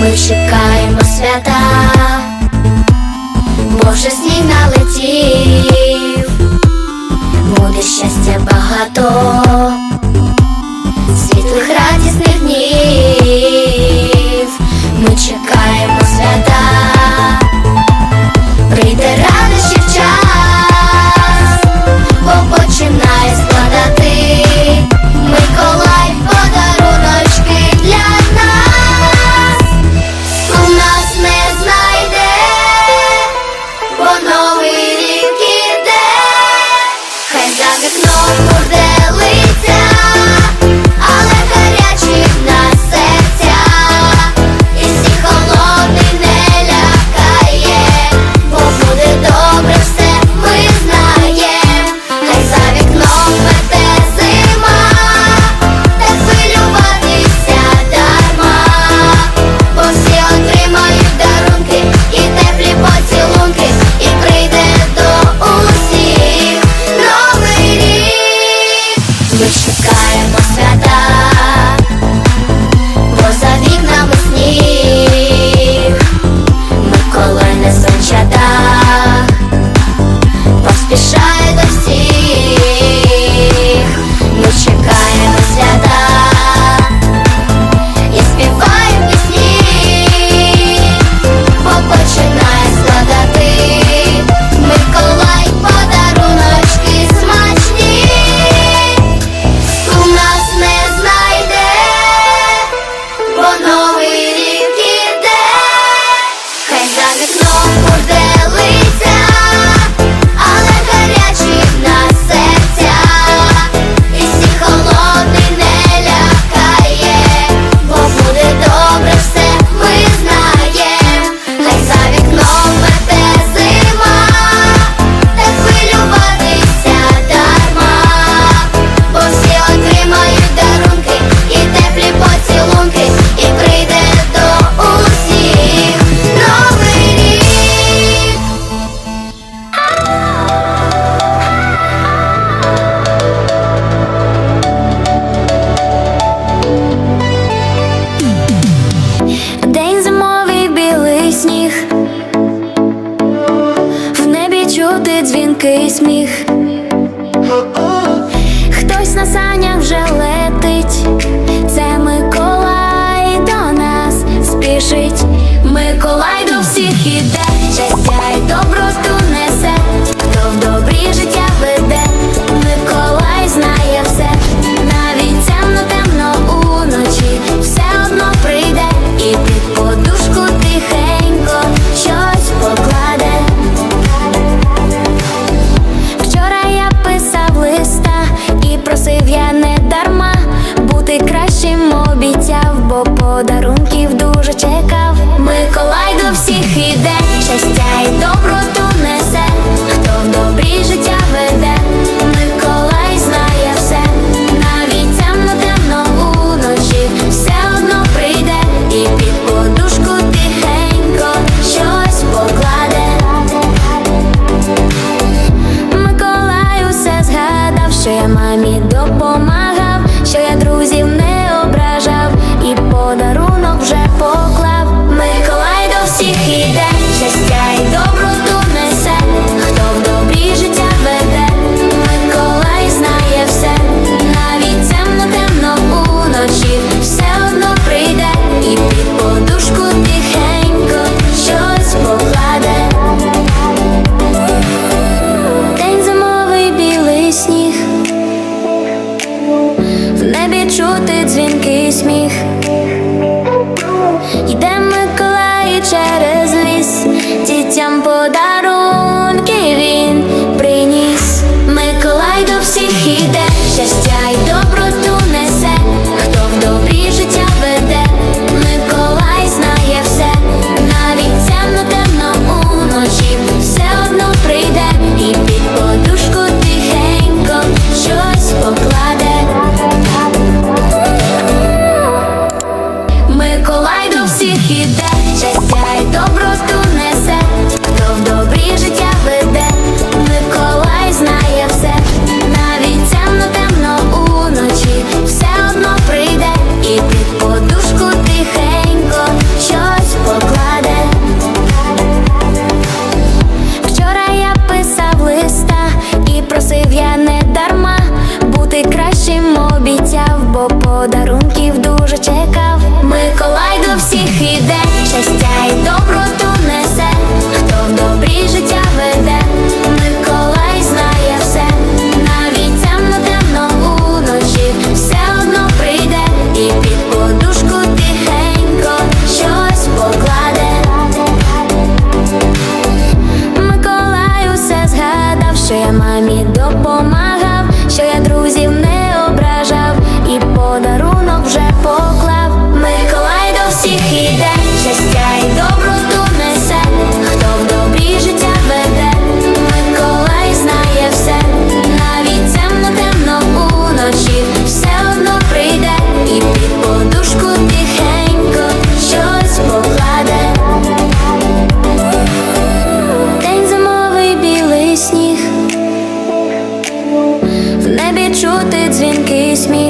Ми чекаємо свята, бо вже сніг налетів, буде щастя багато. чути дзвінкий сміх. Хтось на санях вже летить, це Миколай до нас спішить. подарунки. Щастя kiss me